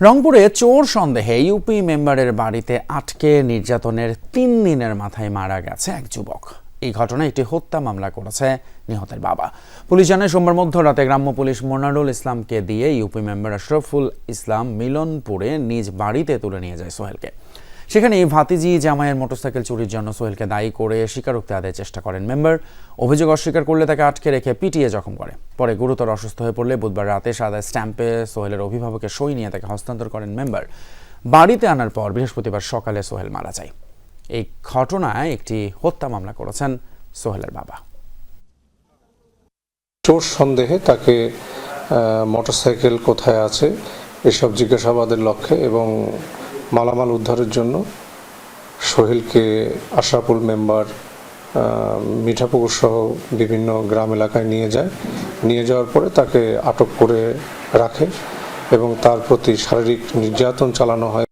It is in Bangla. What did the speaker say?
রংপুরে চোর সন্দেহে ইউপি মেম্বারের বাড়িতে আটকে নির্যাতনের তিন দিনের মাথায় মারা গেছে এক যুবক। এই ঘটনায় একটি হত্যা মামলা করেছে নিহতের বাবা। পুলিশ জানায়, সোমবার মধ্যরাতে গ্রাম্য পুলিশ মোনারুল ইসলামকে দিয়ে ইউপি মেম্বার আশরফুল ইসলাম মিলনপুরে নিজ বাড়িতে তুলে নিয়ে যায় সোহেলকে। সেখানে ভাতিজি জামাইয়ের মোটরসাইকেল চুরির জন্য সোহেলকে দায়ী করে স্বীকারোক্তি আদায়ের চেষ্টা করেন। মেম্বার অভিযোগ অস্বীকার করলে তাকে আটকে রেখে পিটিয়ে জখম করে। পরে গুরুতর অসুস্থ হয়ে পড়লে বুধবার রাতে সাদা স্ট্যাম্পে সোহেলের অভিভাবকের সই নিয়ে তাকে হস্তান্তর করেন মেম্বার। বাড়িতে আনার পর বৃহস্পতিবার সকালে সোহেল মারা যায়। এই ঘটনায় একটি হত্যা মামলা করেছেন সোহেলের বাবা। চোর সন্দেহে তাকে মোটরসাইকেল কোথায় আছে এসব জিজ্ঞাসাবাদের লক্ষ্যে এবং মালামাল উদ্ধারের জন্য সোহেলকে আশরাফুল মেম্বার মিঠাপুকুর সহ বিভিন্ন গ্রাম এলাকায় নিয়ে যায়। নিয়ে যাওয়ার পরে তাকে আটক করে রাখে এবং তার প্রতি শারীরিক নির্যাতন চালানো হয়।